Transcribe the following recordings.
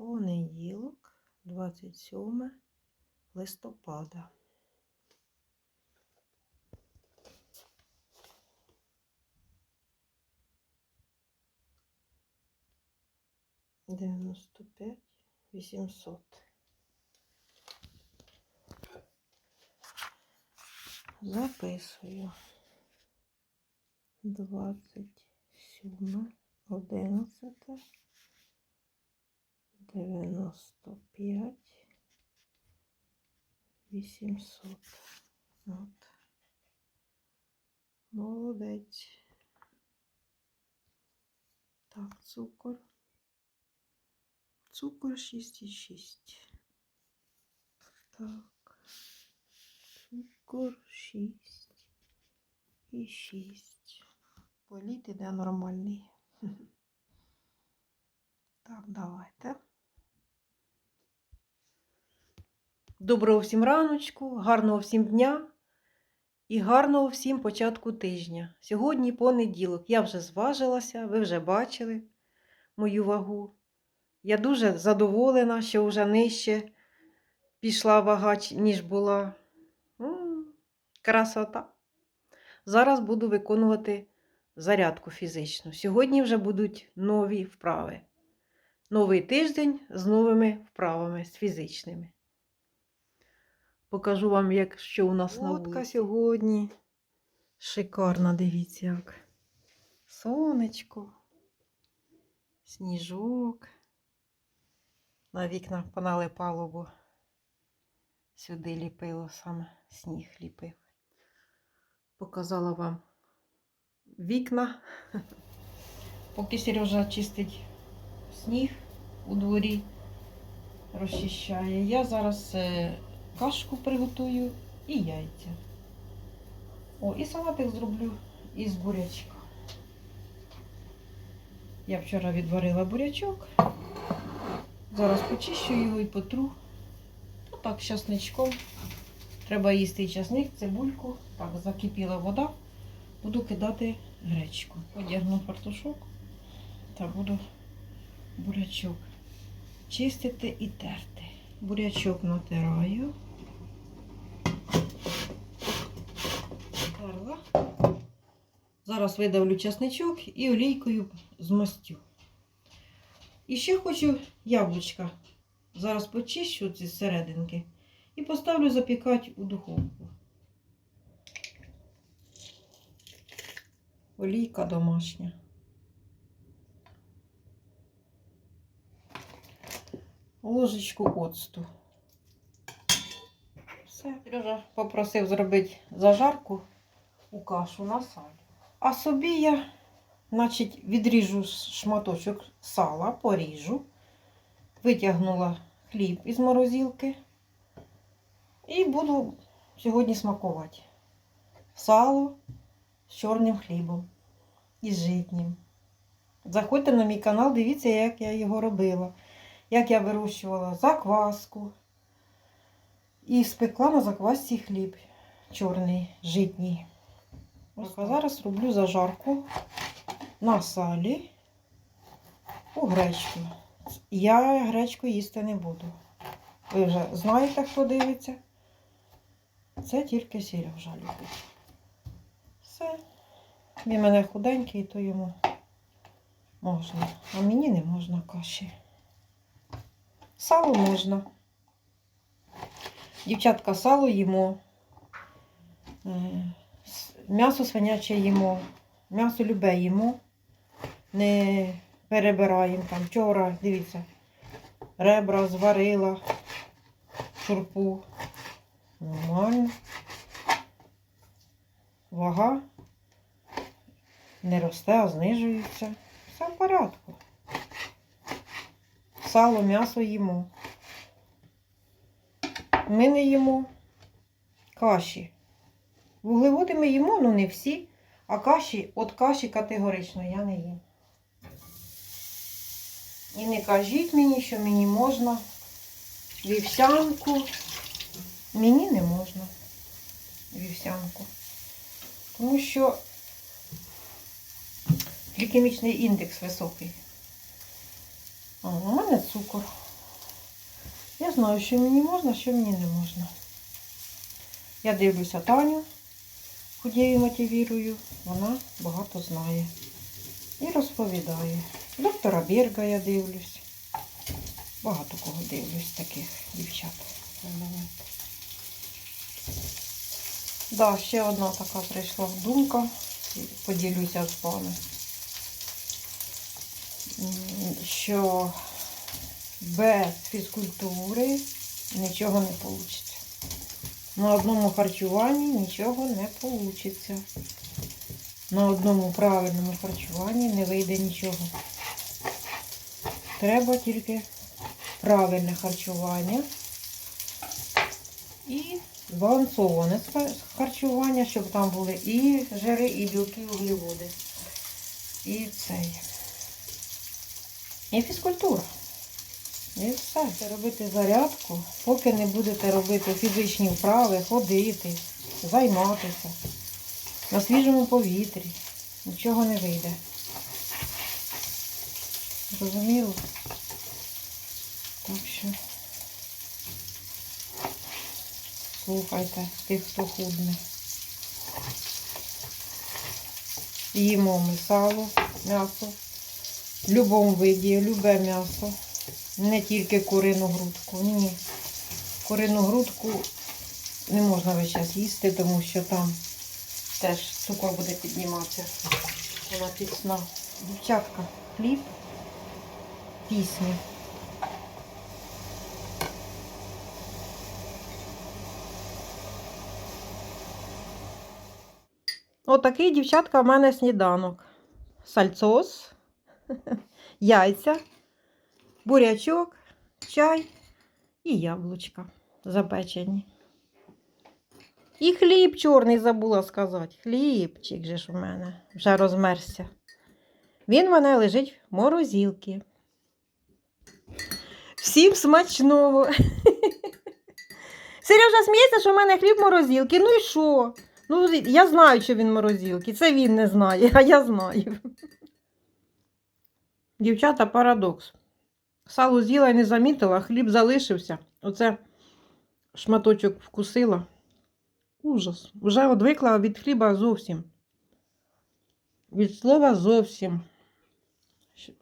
Понеділок, 27 листопада. Дев'яносто п'ять вісімсот. Записую. Двадцять сьоме, одинадцяте. Дев'яносто п'ять. Вісімсот. От. Молодець. Так, цукор. Цукор 6,6. Так. Цукор 6 і 6. Політ іде нормальний. Так, давайте. Доброго всім раночку, гарного всім дня і гарного всім початку тижня. Сьогодні понеділок. Я вже зважилася, ви вже бачили мою вагу. Я дуже задоволена, що вже нижче пішла вага, ніж була. Красота. Зараз буду виконувати зарядку фізичну. Сьогодні вже будуть нові вправи. Новий тиждень з новими вправами, з фізичними. Покажу вам, як що у нас на вулиці. сьогодні. Шикарна, дивіться як. Сонечко, сніжок. На вікна поналипало, бо сюди ліпило саме сніг ліпив. Показала вам вікна. Поки Сережа чистить сніг у дворі, розчищає. Я зараз е, кашку приготую і яйця. О, і салатик зроблю із бурячка. Я вчора відварила бурячок. Зараз почищу його і потру. Ну так, часничком. Треба їсти часник, цибульку. Так, закипіла вода. Буду кидати гречку. Одягну фартушок та буду бурячок чистити і терти. Бурячок натираю. Зараз видавлю часничок і олійкою змастю. І ще хочу яблучка. Зараз почищу ці серединки і поставлю запікати у духовку. Олійка домашня. Ложечку оцту. Все. Сережа попросив зробити зажарку у кашу на салі. А собі я, значить, відріжу шматочок сала, поріжу, витягнула хліб із морозилки і буду сьогодні смакувати. Сало з чорним хлібом і житнім. Заходьте на мій канал, дивіться, як я його робила, як я вирощувала закваску і спекла на заквасці хліб чорний, житній. Ось а зараз роблю зажарку на салі у гречку. Я гречку їсти не буду. Ви вже знаєте, хто дивиться. Це тільки Сережа любить. Все. Він мене худенький, то йому можна. А мені не можна каші. Сало можна. Дівчатка, сало їмо. Е, М'ясо свиняче їмо. М'ясо любе їмо. Не перебираємо там. Вчора, дивіться, ребра зварила, шурпу. Нормально. Вага не росте, а знижується. Все в порядку. Сало, м'ясо їмо. Ми не їмо каші. Вуглеводи ми їмо, ну не всі. А каші, от каші категорично я не їм. І не кажіть мені, що мені можна вівсянку. Мені не можна вівсянку. Тому що глікемічний індекс високий. А у мене цукор Я знаю, що мені можна, що мені не можна. Я дивлюся Таню, худію мотивірую, вона багато знає. І розповідає. Доктора Берга я дивлюсь. Багато кого дивлюсь таких дівчат. Да, ще одна така прийшла думка. Поділюся з вами. Що без фізкультури нічого не вийде. На одному харчуванні нічого не вийде. На одному правильному харчуванні не вийде нічого. Треба тільки правильне харчування і збалансоване харчування, щоб там були і жири, і білки, і вуглеводи. І цей. І фізкультура. І все. Робити зарядку, поки не будете робити фізичні вправи, ходити, займатися на свіжому повітрі. Нічого не вийде. Зрозуміло? Так що слухайте тих, хто худне. Їмо ми сало, м'ясо. В будь-якому виді, любе м'ясо. Не тільки курину грудку. Ні. Курину грудку не можна весь час їсти, тому що там теж цукор буде підніматися. Вона пісна. Дівчатка, хліб, пісні. Отакий, дівчатка, в мене сніданок. Сальцос, яйця, бурячок, чай і яблучка запечені. І хліб чорний забула сказати. Хлібчик же ж у мене вже розмерзся. Він в мене лежить в морозилці. Всім смачного. Сережа сміється, що в мене хліб в морозилці. Ну і що? Ну, я знаю, що він в морозилці. Це він не знає, а я знаю. Дівчата, парадокс. Сало з'їла і не замітила, хліб залишився. Оце шматочок вкусила. Ужас. Вже одвикла від хліба зовсім. Від слова зовсім.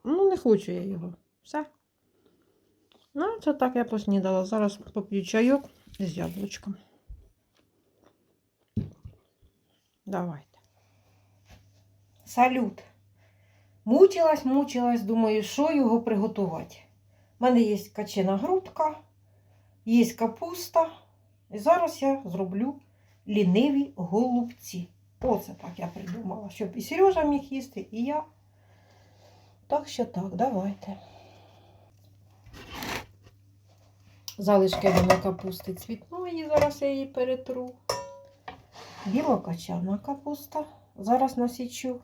Ну, не хочу я його. Все. Ну, це так я поснідала. Зараз поп'ю чайок з яблучком. Давайте. Салют. Мучилась, мучилась, думаю, що його приготувати. У мене є качена грудка, є капуста. І зараз я зроблю ліниві голубці. Оце так я придумала, щоб і Сережа міг їсти, і я. Так що так, давайте. Залишки мене капусти цвітної, зараз я її перетру. Білокачана капуста. Зараз насічу.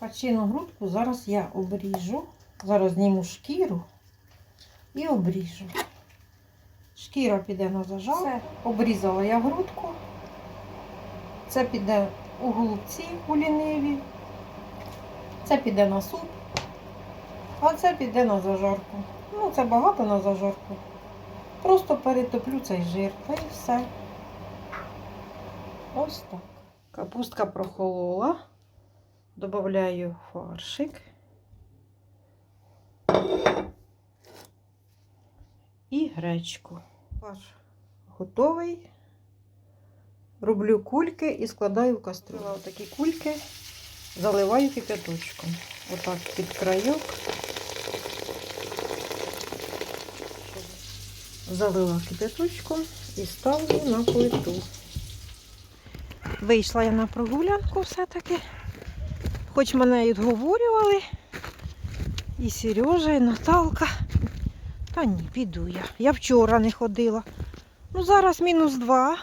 Качину грудку зараз я обріжу. Зараз зніму шкіру і обріжу. Шкіра піде на зажар. Все, обрізала я грудку. Це піде у голубці у ліниві. Це піде на суп. А це піде на зажарку. Ну, це багато на зажарку. Просто перетоплю цей жир та і все. Ось так. Капустка прохолола. Добавляю фаршик. І гречку. Фарш готовий. Роблю кульки і складаю в кастрюлю. Отакі кульки заливаю кипяточком. Отак під крайок. Залила кипяточком і ставлю на плиту. Вийшла я на прогулянку все-таки. Хоч мене і відговорювали. І Сережа, і Наталка. Та ні, піду я. Я вчора не ходила. Ну, зараз мінус два.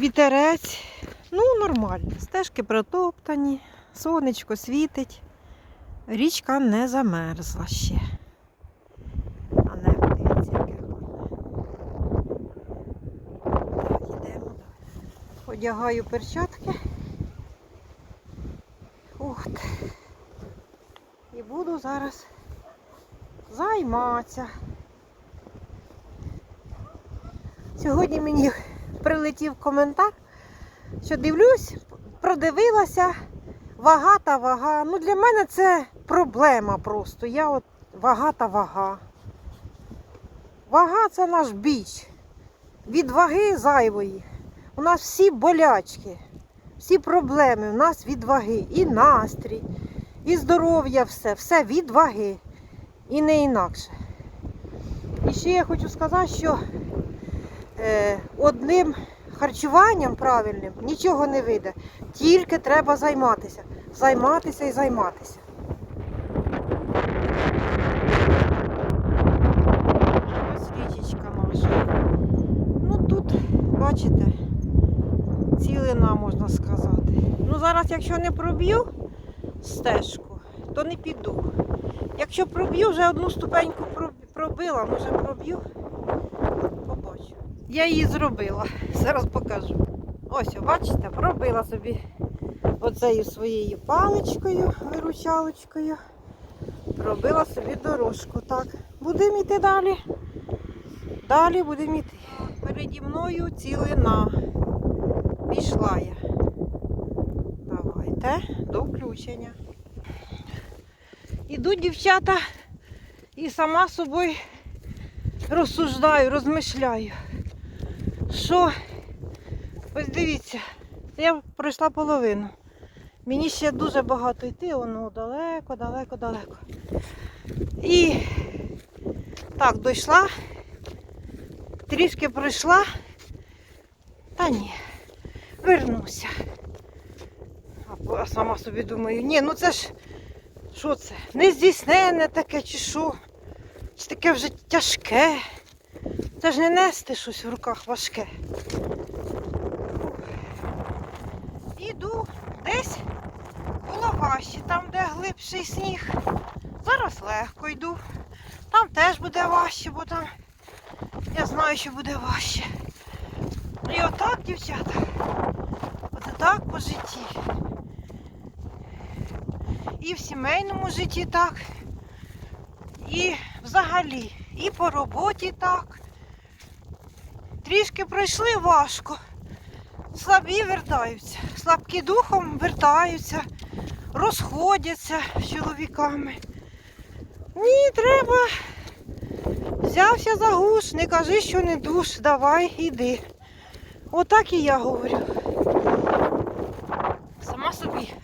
Вітерець. Ну, нормально. Стежки протоптані, сонечко світить. Річка не замерзла ще. А не дивіться, яке гарне. Так, йдемо далі. Одягаю перчатки. От. І буду зараз займатися. Сьогодні мені прилетів коментар, що дивлюсь, продивилася, вага та вага. Ну для мене це проблема просто. Я от вага та вага. Вага це наш біч. Від ваги зайвої. У нас всі болячки, всі проблеми у нас від ваги. І настрій, і здоров'я, все, все від ваги. І не інакше. І ще я хочу сказати, що е, одним харчуванням правильним нічого не вийде. Тільки треба займатися. Займатися і займатися. Ось річечка наша. Ну тут, бачите, можна сказати. Ну зараз, якщо не проб'ю стежку, то не піду. Якщо проб'ю, вже одну ступеньку пробила, може проб'ю, побачу. Я її зробила. Зараз покажу. Ось, бачите, пробила собі оцею своєю паличкою, виручалочкою. Пробила собі дорожку. Так, будемо йти далі. Далі будемо йти. Переді мною цілина. Пішла я. Давайте до включення. Ідуть дівчата і сама собою розсуждаю, розмишляю. Що? Ось дивіться, я пройшла половину. Мені ще дуже багато йти, воно далеко, далеко, далеко. І так, дійшла, трішки пройшла. Та ні, вернуся. А сама собі думаю, ні, ну це ж що це? Нездійсненне таке чи що? Чи таке вже тяжке? Це ж не нести щось в руках важке. Іду десь було важче, там де глибший сніг. Зараз легко йду. Там теж буде важче, бо там я знаю, що буде важче. І отак, дівчата. Так по житті. І в сімейному житті так. І взагалі, і по роботі так. Трішки пройшли важко. Слабі вертаються, слабкі духом вертаються, розходяться з чоловіками. Ні, треба. Взявся за гуш, не кажи, що не душ, давай, іди. Отак і я говорю. Сама собі.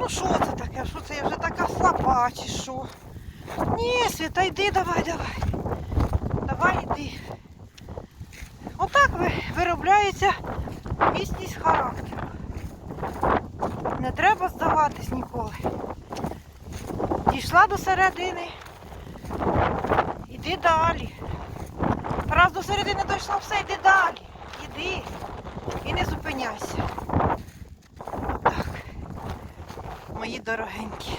Ну що це таке? Що це я вже така слаба чи що? Ні, Свята, йди, давай, давай. Давай йди. Отак виробляється міцність характеру. Не треба здаватись ніколи. Дійшла до середини. Іди далі. Раз до середини дійшла, все, йди далі. Іди. І не зупиняйся. Отак. Мої дорогенькі.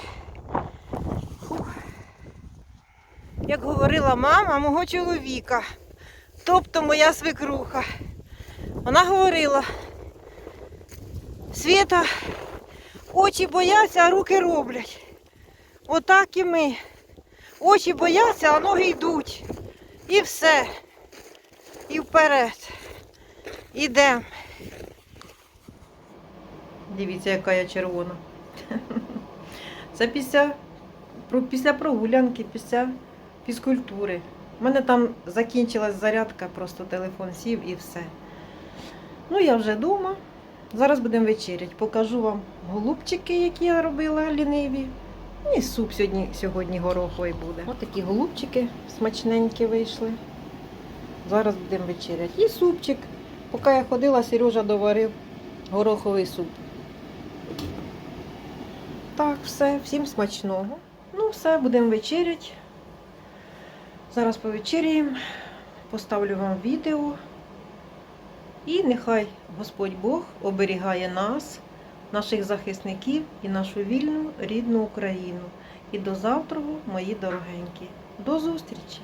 Як говорила мама мого чоловіка, тобто моя свекруха. Вона говорила, Свята, очі бояться, а руки роблять. Отак і ми. Очі бояться, а ноги йдуть. І все. І вперед. Ідемо. Дивіться, яка я червона. Це після, після прогулянки, після фізкультури. У мене там закінчилась зарядка, просто телефон сів і все. Ну, я вже вдома. Зараз будемо вечеряти. Покажу вам голубчики, які я робила ліниві. І суп сьогодні, сьогодні гороховий буде. Ось такі голубчики смачненькі вийшли. Зараз будемо вечеряти. І супчик. Поки я ходила, Сережа доварив гороховий суп. Так, все, всім смачного. Ну, все, будемо вечеряти. Зараз повечеряємо, поставлю вам відео. І нехай Господь Бог оберігає нас, наших захисників і нашу вільну рідну Україну. І до завтра, мої дорогенькі. До зустрічі!